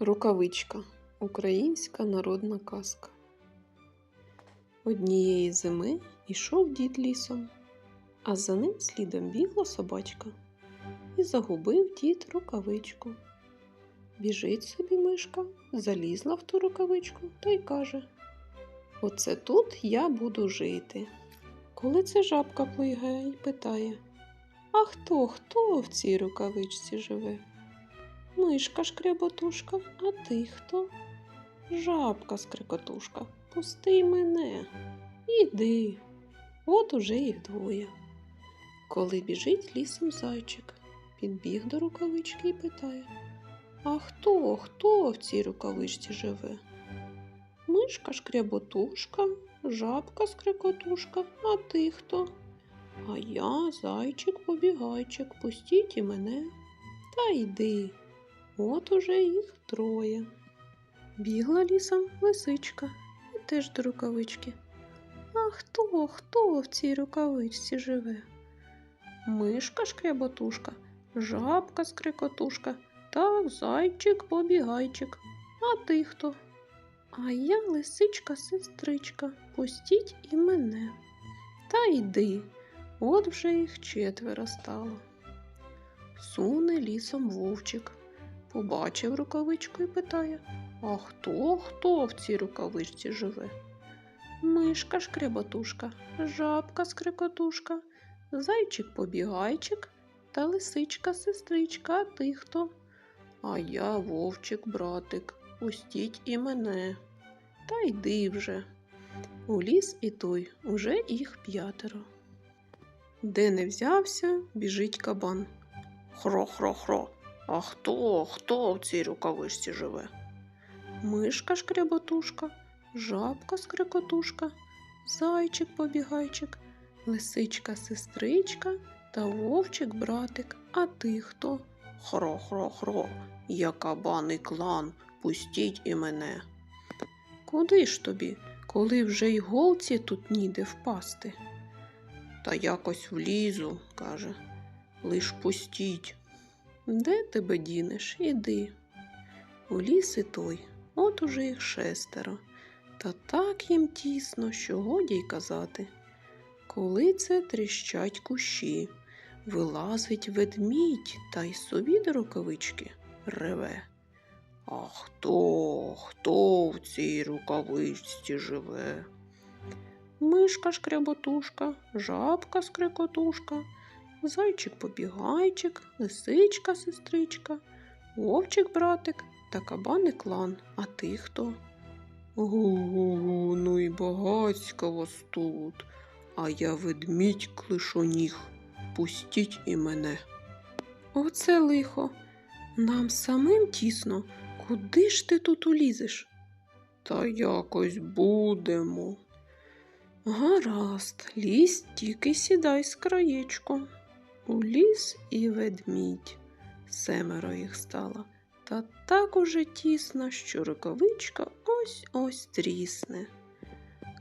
Рукавичка українська народна казка. Однієї зими йшов дід лісом, а за ним слідом бігла собачка. І загубив дід рукавичку. Біжить собі мишка, залізла в ту рукавичку та й каже: Оце тут я буду жити. Коли це жабка плигає і питає: А хто, хто в цій рукавичці живе? Мишка шкряботушка, а ти хто? Жабка скрикотушка, пусти мене. Іди. От уже їх двоє. Коли біжить лісом зайчик, підбіг до рукавички і питає А хто, хто в цій рукавичці живе? Мишка шкряботушка, жабка скрикотушка, а ти хто? А я зайчик побігайчик, пустіть і мене. Та йди. От уже їх троє. Бігла лісом лисичка і теж до рукавички. А хто, хто в цій рукавичці живе? Мишка шкряботушка, жабка скрикотушка, та зайчик побігайчик. А ти хто? А я лисичка сестричка, пустіть і мене. Та йди, от вже їх четверо стало. Суне лісом вовчик. Побачив рукавичку і питає А хто, хто в цій рукавичці живе? Мишка шкряботушка, жабка скрикотушка, зайчик побігайчик та лисичка сестричка, а ти хто? А я вовчик, братик, пустіть і мене. Та йди вже. У ліс і той уже їх п'ятеро. Де не взявся, біжить кабан. Хро-хро-хро. А хто, хто в цій рукавичці живе? Мишка шкряботушка, жабка скрикотушка, зайчик побігайчик, лисичка сестричка та вовчик братик. А ти хто? Хро-хро-хро, я кабан і клан, пустіть і мене. Куди ж тобі, коли вже й голці тут ніде впасти? Та якось влізу, каже, лиш пустіть. Де тебе дінеш? Іди. У ліс і той, от уже їх шестеро, та так їм тісно, що годі й казати. Коли це тріщать кущі, вилазить ведмідь та й собі до рукавички реве. А хто, хто в цій рукавичці живе? Мишка шкряботушка, жабка скрикотушка, зайчик побігайчик, лисичка сестричка, вовчик братик та кабаник клан. А ти хто? Гу-гу-гу, ну і багацька вас тут, а я ведмідь клишоніг. Пустіть і мене. Оце лихо. Нам самим тісно. Куди ж ти тут улізеш? Та якось будемо. Гаразд, лізь тільки сідай з краєчком. У ліс і ведмідь. Семеро їх стало. Та так уже тісно, що рукавичка ось ось трісне.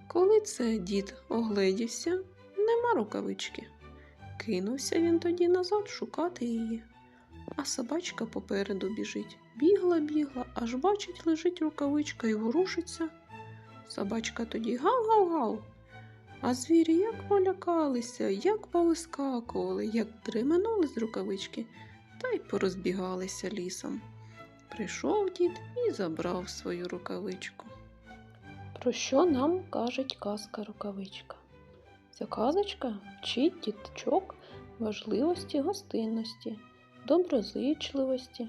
Коли це дід огледівся, нема рукавички. Кинувся він тоді назад шукати її. А собачка попереду біжить. Бігла, бігла, аж бачить, лежить рукавичка і ворушиться. Собачка тоді гав-гав-гав. А звірі як полякалися, як повискакували, як дременули з рукавички, та й порозбігалися лісом. Прийшов дід і забрав свою рукавичку. Про що нам кажеть казка рукавичка? Ця казочка вчить діточок важливості гостинності, доброзичливості,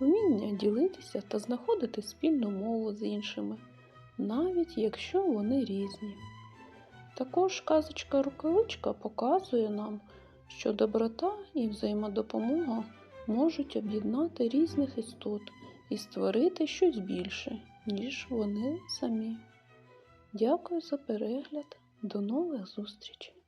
вміння ділитися та знаходити спільну мову з іншими, навіть якщо вони різні. Також казочка рукавичка показує нам, що доброта і взаємодопомога можуть об'єднати різних істот і створити щось більше, ніж вони самі. Дякую за перегляд. До нових зустрічей!